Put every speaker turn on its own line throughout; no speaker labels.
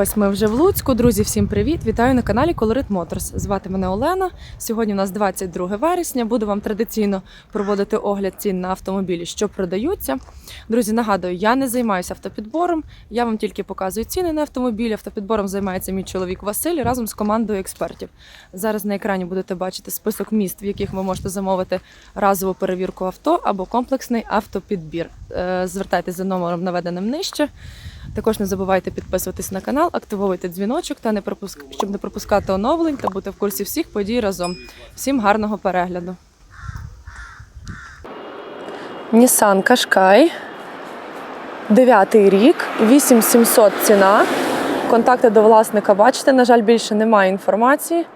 Ось ми вже в Луцьку. Друзі, всім привіт! Вітаю на каналі Colorit Motors. Звати мене Олена. Сьогодні у нас 22 вересня. Буду вам традиційно проводити огляд цін на автомобілі, що продаються. Друзі, нагадую, я не займаюся автопідбором. Я вам тільки показую ціни на автомобілі. Автопідбором займається мій чоловік Василь разом з командою експертів. Зараз на екрані будете бачити список міст, в яких ви можете замовити разову перевірку авто або комплексний автопідбір. Е, Звертайтеся за номером, наведеним нижче. Також не забувайте підписуватись на канал, активовуйте дзвіночок та не пропуск... щоб не пропускати оновлень та бути в курсі всіх подій разом. Всім гарного перегляду. Nissan Qashqai. Дев'ятий рік, 8700 ціна. Контакти до власника бачите. На жаль, більше немає інформації.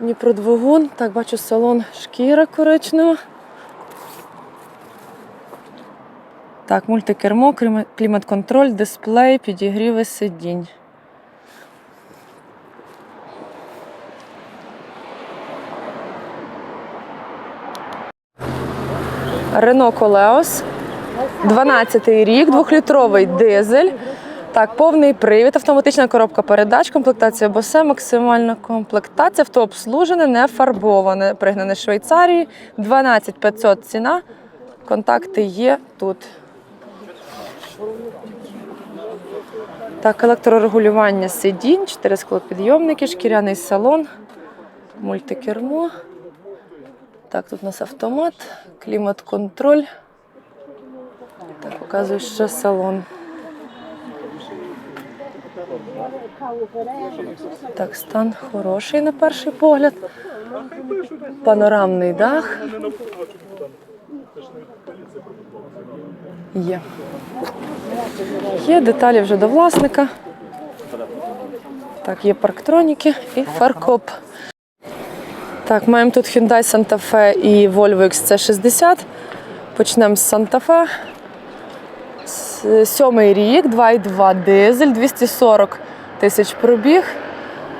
Ні про двигун. Так, бачу салон шкіра коричнева. Так, мультикермо, клімат-контроль, дисплей, підігріви сидінь. Рено Колеос. 12 рік, двохлітровий дизель. Так, повний привід, автоматична коробка передач, комплектація Bose, максимальна комплектація, авто обслужене, не фарбоване, пригнане з Швейцарії. 12 500 ціна. Контакти є тут. Так, електрорегулювання сидінь, 4 склопідйомники, шкіряний салон, мультикермо. Так, тут у нас автомат, клімат-контроль. Так, показую ще салон. Так, стан хороший на перший погляд. Панорамний дах. Є. Є деталі вже до власника. Так, є парктроніки і фаркоп. Так, маємо тут Hyundai Santa Fe і Volvo XC60. Почнемо з Santa Fe. Сьомий рік, 2,2 дизель, 240 тисяч пробіг.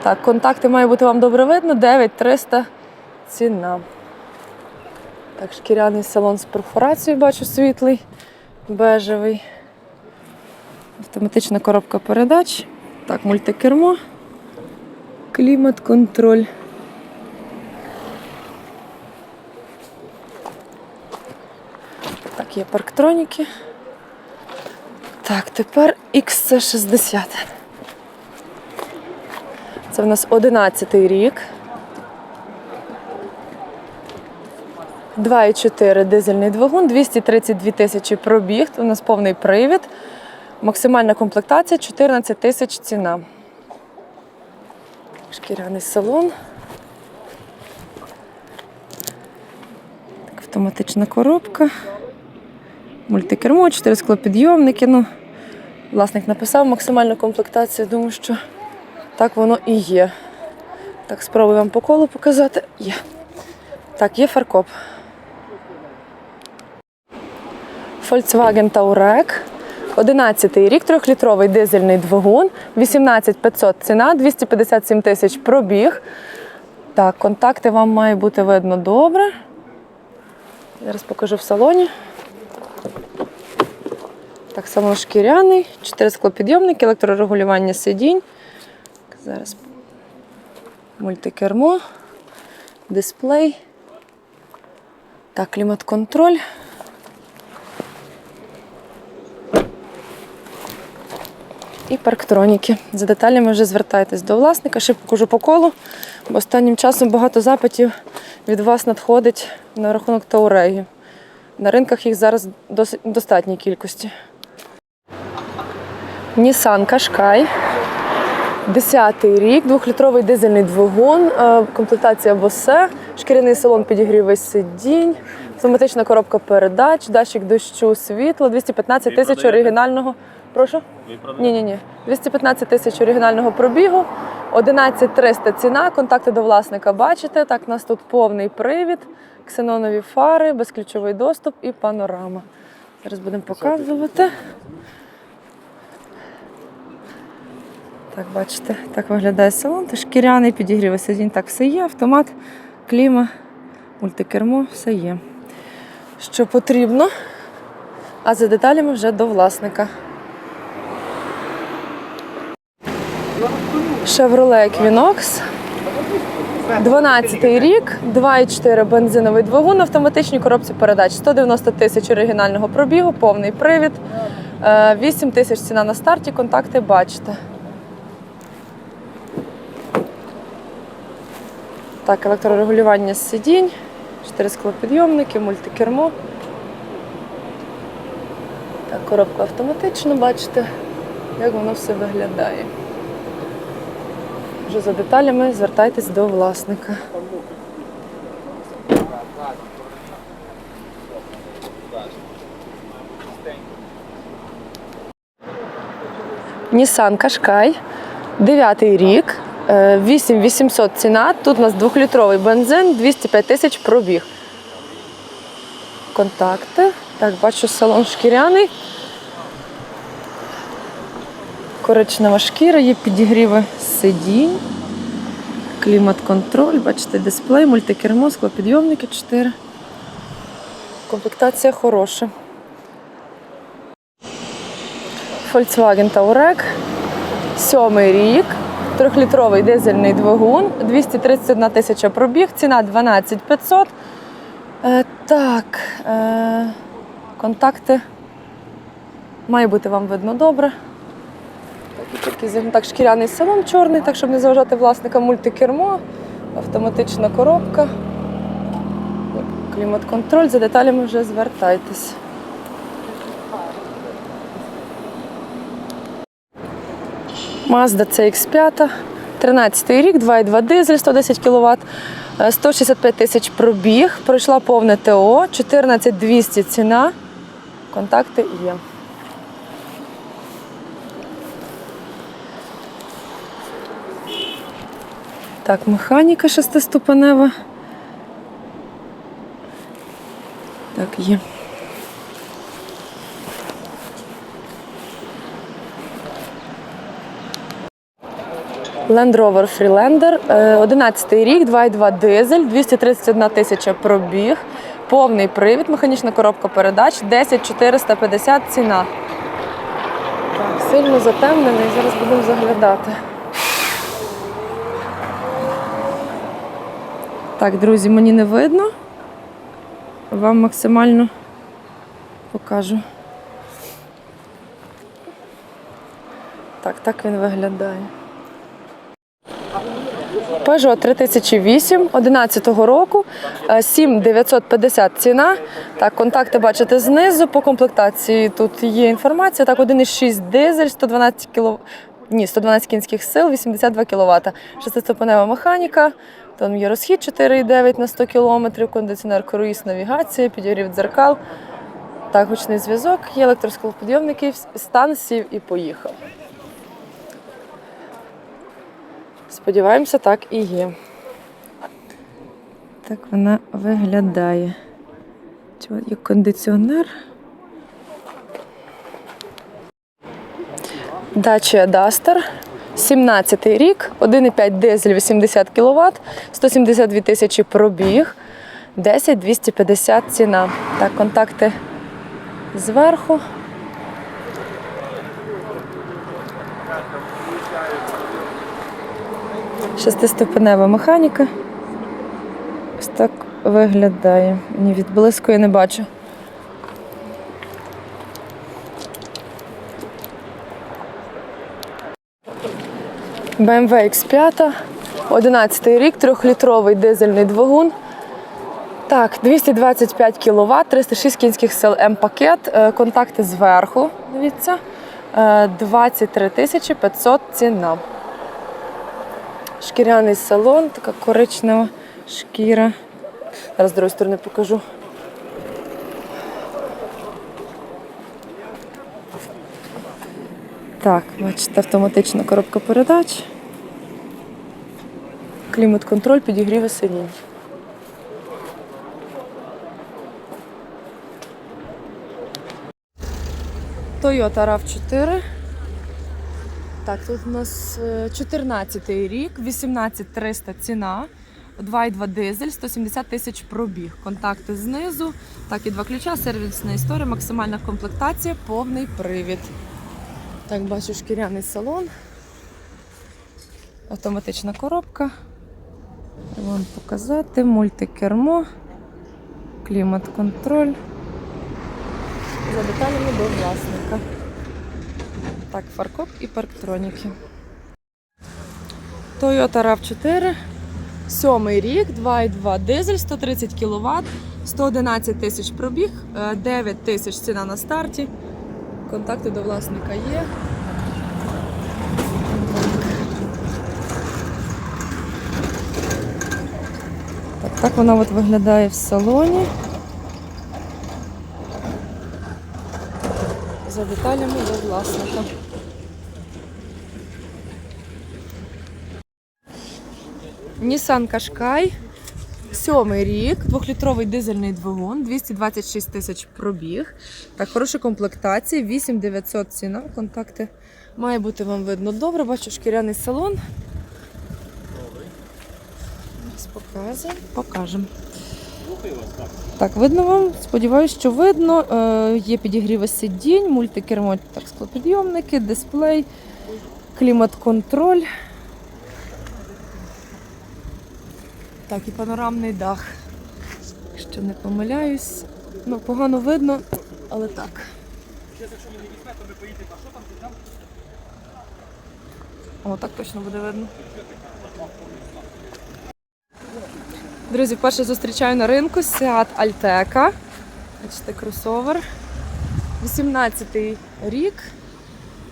Так, контакти має бути вам добре видно. 9300 ціна. Так, шкіряний салон з перфорацією бачу світлий, бежевий. Автоматична коробка передач. Так, мультикермо. Клімат-контроль. Так, є парктроніки. Так, тепер XC60. Це в нас 11 рік. 2,4 дизельний двигун, 232 тисячі пробіг. У нас повний привід. Максимальна комплектація 14 тисяч ціна. Шкіряний салон. Так, автоматична коробка. Мультикермо, 4 склопідйомники. Ну, власник написав максимальну комплектацію. Думаю, що так воно і є. Так, спробую вам по колу показати. Є. Так, є фаркоп. Volkswagen Touareg. 11 рік, 3-літровий дизельний двигун, 18 500 ціна, 257 тисяч пробіг. Так, контакти вам має бути видно добре. Зараз покажу в салоні. Так само шкіряний, 4 склопідйомники, електрорегулювання сидінь. Зараз мультикермо, дисплей. Так, клімат-контроль. І парктроніки. За деталями вже звертайтесь до власника, ще покажу по колу, бо останнім часом багато запитів від вас надходить на рахунок таурегів. На ринках їх зараз досить достатній кількості. Nissan Qashqai. 10 рік, двохлітровий дизельний двигун, е, комплектація Bose, шкіряний салон підігрівий сидінь, автоматична коробка передач, датчик дощу, світло, 215 тисяч оригінального. Прошу? Ні, ні, ні. 215 тисяч оригінального пробігу, 11 300 ціна, контакти до власника бачите. Так, у нас тут повний привід, ксенонові фари, безключовий доступ і панорама. Зараз будемо показувати. Так, бачите, так виглядає салон. Це шкіряний, підігрівий сидінь. Так, все є, автомат, кліма, мультикермо, все є. Що потрібно, а за деталями вже до власника. Chevrolet Equinox. 12 рік, 2,4 бензиновий двигун, автоматичній коробці передач, 190 тисяч оригінального пробігу, повний привід, е, 8 тисяч ціна на старті, контакти бачите. Так, електрорегулювання сидінь, 4 склопідйомники, мультикермо. Так, коробка автоматична, бачите, як воно все виглядає. Вже за деталями звертайтесь до власника. Nissan Qashqai, 9 рік, е, 8800 ціна. Тут у нас 2-літровий бензин, 205 тисяч пробіг. Контакти. Так, бачу салон шкіряний. Коричнева шкіра, є підігріви сидінь, клімат-контроль, бачите, дисплей, мультикермо, склопідйомники 4. Комплектація хороша. Volkswagen Touareg, сьомий рік, трьохлітровий дизельний двигун, 231 тисяча пробіг, ціна 12 500. Е, так, е, контакти має бути вам видно добре. Так, такий, так, шкіряний салон чорний, так, щоб не заважати власникам мультикермо, автоматична коробка, клімат-контроль, за деталями вже звертайтесь. Mazda CX5, 13 рік, 2,2 дизель, 110 кВт, 165 тисяч пробіг, пройшла повне ТО, 14200 ціна, контакти є. Так, механіка шестиступенева. Так, є. Land Rover Freelander, е, 11 рік, 2,2 дизель, 231 тисяча пробіг, повний привід, механічна коробка передач, 10 450 ціна. Так, сильно затемнений, зараз будемо заглядати. Так, друзі, мені не видно. Вам максимально покажу. Так, так він виглядає. Peugeot 3008 11 року, е, 7950 ціна. Так, контакти бачите знизу. По комплектації тут є інформація. Так, 1,6 дизель, 112 кіло... Ні, 112 кінських сил, 82 кВт. Шестиступенева механіка. Там є розхід 4,9 на 100 км, кондиціонер круїз, навігація, підігрів дзеркал. Так, гучний зв'язок, є електросклопідйомники, стан сів і поїхав. Сподіваємося, так і є. Так вона виглядає. Є кондиціонер. Dacia Duster. 17 рік, 1,5 дизель 80 кВт, 172 тисячі пробіг, 10 250 ціна. Так, контакти зверху. Шестиступенева механіка. Ось так виглядає. Ні, відблиску я не бачу. BMW X5, 11 рік, 3-літровий дизельний двигун. Так, 225 кВт, 306 кінських сил М-пакет, е, контакти зверху. Дивіться. Е, 23 тисячі 500 ціна. Шкіряний салон, така коричнева шкіра. Зараз з другої сторони покажу. Так, бачите, автоматична коробка передач. Клімат-контроль, підігріви сидінь. Toyota RAV4. Так, тут у нас 14 рік, 18300 ціна, 2,2 дизель, 170 тисяч пробіг. Контакти знизу. Так, і два ключа, сервісна історія, максимальна комплектація, повний привід. Так, бачу шкіряний салон. Автоматична коробка. Вам показати. Мультикермо, клімат-контроль. За деталями до власника. Так, фаркоп і парктроніки. Toyota RAV4. Сьомий рік, 2,2 дизель, 130 кВт, 111 тисяч пробіг, е, 9 тисяч ціна на старті. Контакти до власника є. Так, так вона от виглядає в салоні. За деталями до власника. Nissan Qashqai. Сьомий рік, двохлітровий дизельний двигун, 226 тисяч пробіг. Так, хороша комплектація, 8900 ціна. Контакти має бути вам видно добре. Бачу шкіряний салон. Показуємо. Покажемо. Так, видно вам? Сподіваюсь, що видно. Е, є підігріви сидінь, мультикермо, так, склопідйомники, дисплей, клімат-контроль. Так, і панорамний дах. Якщо не помиляюсь. Ну, погано видно, але так. О, так точно буде видно. Друзі, вперше зустрічаю на ринку Seat Альтека. Бачите, кросовер. 18-й рік.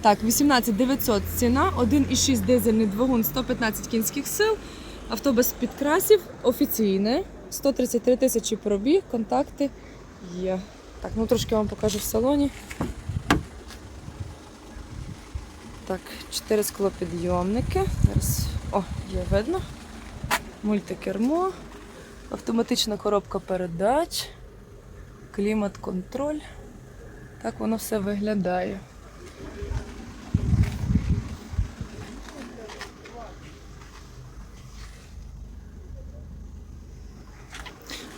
Так, 18 900 ціна, 1,6 дизельний двигун, 115 кінських сил. Авто без підкрасів, офіційне. 133 тисячі пробіг, контакти є. Так, ну трошки вам покажу в салоні. Так, 4 склопідйомники. Зараз, о, є видно. Мультикермо, автоматична коробка передач, клімат-контроль. Так воно все виглядає.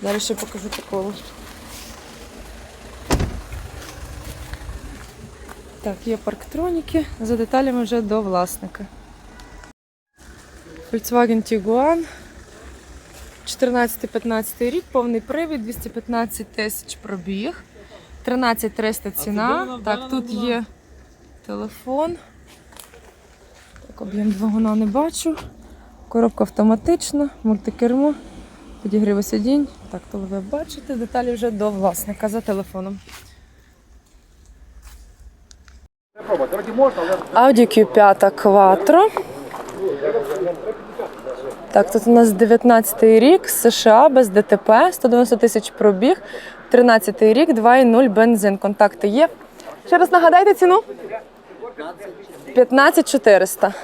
Зараз ще покажу такого. Так, є парктроніки, за деталями вже до власника. Volkswagen Tiguan. 14-15 рік, повний привід, 215 тисяч пробіг, 13 300 ціна. Так, тут є телефон. Так, об'єм двигуна не бачу. Коробка автоматична, мультикермо, підігріви сидінь. Так, то ви бачите, деталі вже до власника за телефоном. Audi Q5 Quattro. Так, тут у нас 19 рік, США без ДТП, 190 тисяч пробіг, 13 рік, 2,0 бензин. Контакти є. Ще раз нагадайте ціну? 15 400.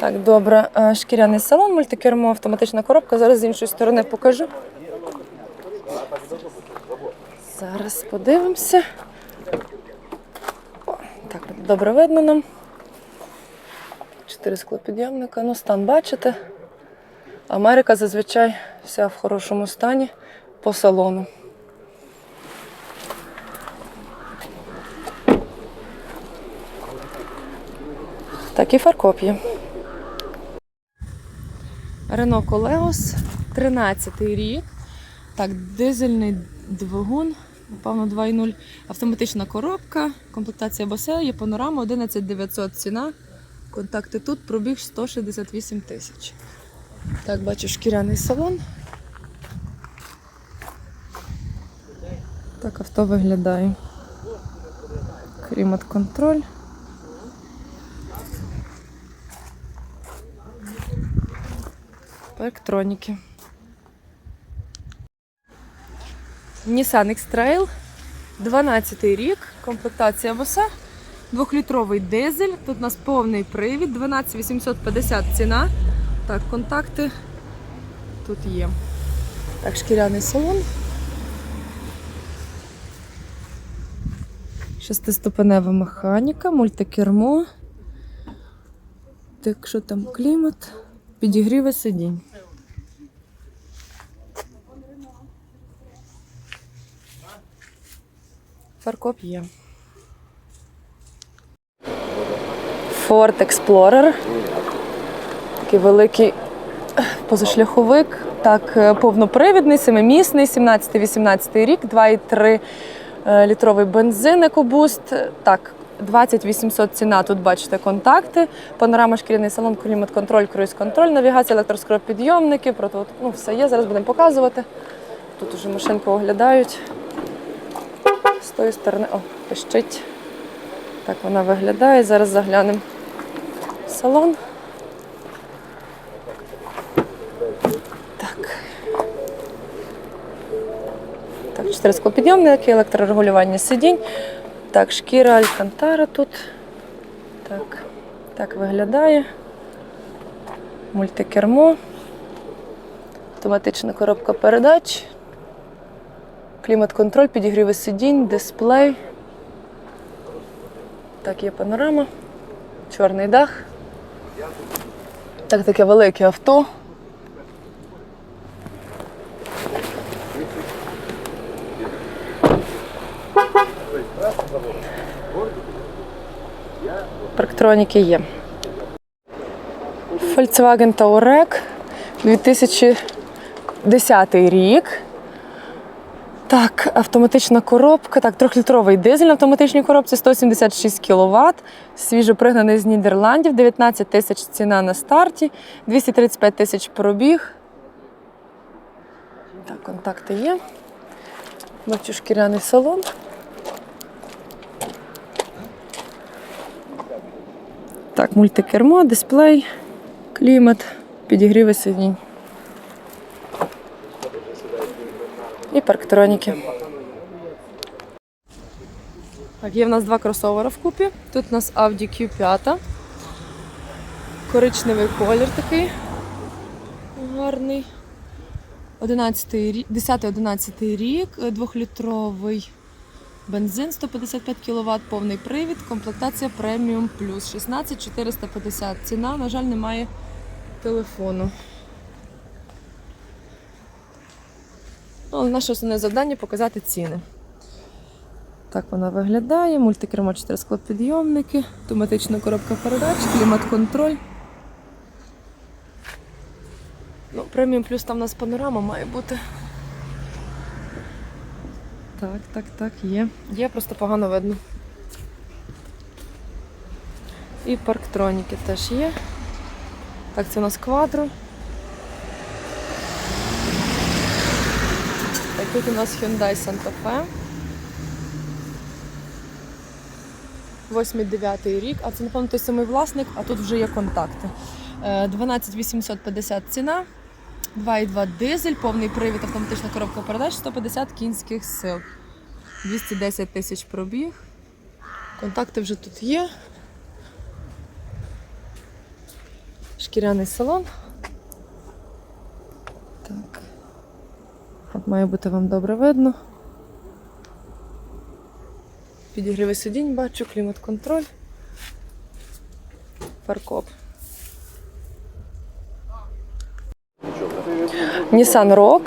Так, добре. Е, Шкіряний салон, мультикермо, автоматична коробка. Зараз з іншої сторони покажу. Зараз подивимося. О, Так, добре видно нам. Чотири склопідйомника. Ну, стан бачите. Америка зазвичай вся в хорошому стані по салону. Так, і фаркоп Рено Колеос, 13 рік. Так, дизельний двигун, напевно, 2.0. Автоматична коробка, комплектація басею, є панорама 11 900 ціна. Контакти тут, пробіг 168 тисяч. Так, бачу шкіряний салон. Так авто виглядає. Клімат-контроль. Електроніки. Nissan X-Trail, 12 рік, комплектація боса, 2-літровий дизель. Тут у нас повний привід, 12850 ціна. Так, контакти тут є. Так, шкіряний салон. Шестиступенева механіка, мультикермо. Так, що там клімат, підігріви сидінь. Фаркоп є. Ford Explorer. Такий великий позашляховик. Так, е, повнопривідний, семимісний, 17-18 рік, 2,3 е, літровий бензин екобуст. Так, 20 800 ціна. Тут бачите контакти. Панорама, шкіряний салон, клімат-контроль, круїз-контроль, навігація, електроскоропідйомники. Про то, ну, все є. Зараз будемо показувати. Тут уже машинку оглядають. З тої сторони, о, пищить. Так вона виглядає. Зараз заглянемо в салон. Так. Так, чотири склопідйомники, електрорегулювання сидінь. Так, шкіра Алькантара тут. Так, так виглядає. Мультикермо. Автоматична коробка передач. Клімат-контроль, підігріви сидінь, дисплей. Так, є панорама, чорний дах. Так, таке велике авто. Парктроніки є. Volkswagen Touareg 2010 рік. Так, автоматична коробка. Так, трьохлітровий дизель на автоматичній коробці 176 кВт. Свіжопригнаний з Нідерландів, 19 тисяч ціна на старті, 235 тисяч пробіг. Так, контакти є. Бачу шкіряний салон. Так, мультикермо, дисплей, клімат, підігріви сидінь. І парктроніки. Так, є в нас два кросовери вкупі. Тут у нас Audi Q5. Коричневий колір такий гарний. 10-11 рік, двохлітровий бензин 155 кВт, повний привід, комплектація преміум плюс 16 450. Ціна, на жаль, немає телефону. Ну, наше основне завдання показати ціни. Так вона виглядає. Мультикермо 4 склопідйомники, автоматична коробка передач, клімат-контроль. Ну, преміум плюс там у нас панорама має бути. Так, так, так, є. Є, просто погано видно. І парктроніки теж є. Так, це у нас квадро. Тут у нас Hyundai Santa Fe. 8-9 рік, а це, напевно, той самий власник, а тут вже є контакти. Е, 12 850 ціна, 2,2 дизель, повний привід, автоматична коробка передач, 150 кінських сил. 210 тисяч пробіг. Контакти вже тут є. Шкіряний салон. Так. От має бути вам добре видно. Підігріви сидінь бачу, клімат-контроль. Фаркоп. Nissan.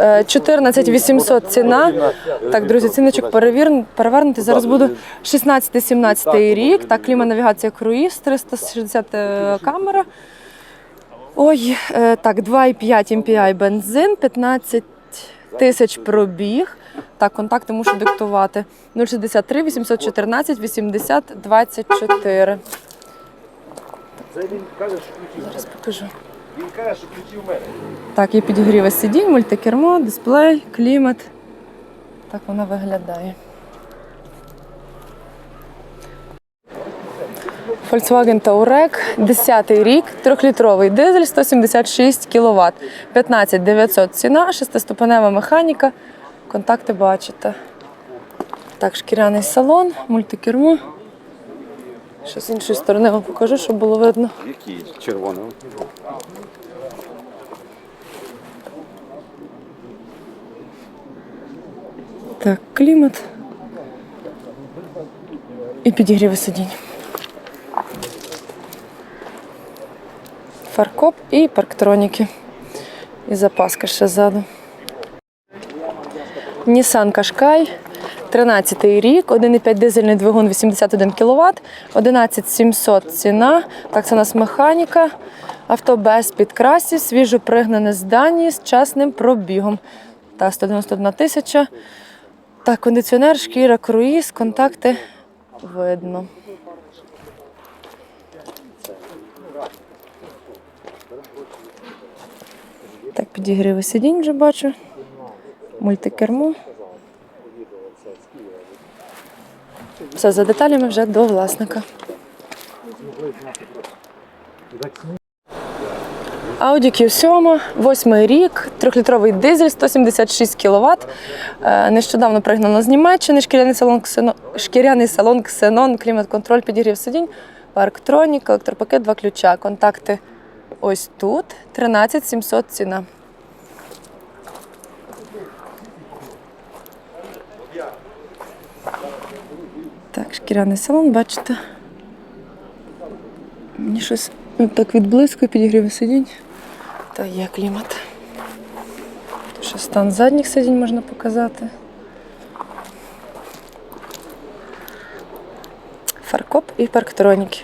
Е, 14 800 ціна. Так, друзі, ціночок перевернути. Зараз буду 16-17 рік. Так, клімат-навігація круїз, 360 е, камера. Ой, е, так, 2,5 MPI бензин, 15 тисяч пробіг. Так, контакти мушу диктувати. 063 814 80 24.
Це він каже, що ключі.
Зараз покажу.
Він каже, що ключі в мене.
Так, є підігріва сидінь, мультикермо, дисплей, клімат. Так вона виглядає. Volkswagen Touareg, 10 рік, 3-літровий дизель, 176 кВт, 15 900 ціна, шестиступенева механіка. Контакти бачите. Так, шкіряний салон, мультикермо. Ще з іншої сторони вам покажу, щоб було видно.
Який? Червоний.
Так, клімат. І підігріви сидінь. Фаркоп і парктроніки. І запаска ще ззаду. Nissan Qashqai, 13 рік, 1,5 дизельний двигун 81 кВт, 11700 ціна. Так, це у нас механіка. Авто без підкрасів, свіжо пригнане з Данії з чесним пробігом. Та 191 тисяча. Так, кондиціонер, шкіра, круїз, контакти видно. Так, підігріви сидінь вже бачу. Мультикермо. Все, за деталями вже до власника. Audi Q7, восьмий рік, трьохлітровий дизель, 176 кВт. Нещодавно пригнано з Німеччини, шкіряний салон, ксено... шкіряний салон Ксенон, клімат-контроль, підігрів сидінь, парктронік, електропакет, два ключа. Контакти ось тут. 13 700 ціна. Так, шкіряний салон, бачите. Мені щось так відблискує, підігрів сидінь. Та є клімат. Ще стан задніх сидінь можна показати. Фаркоп і парктроніки.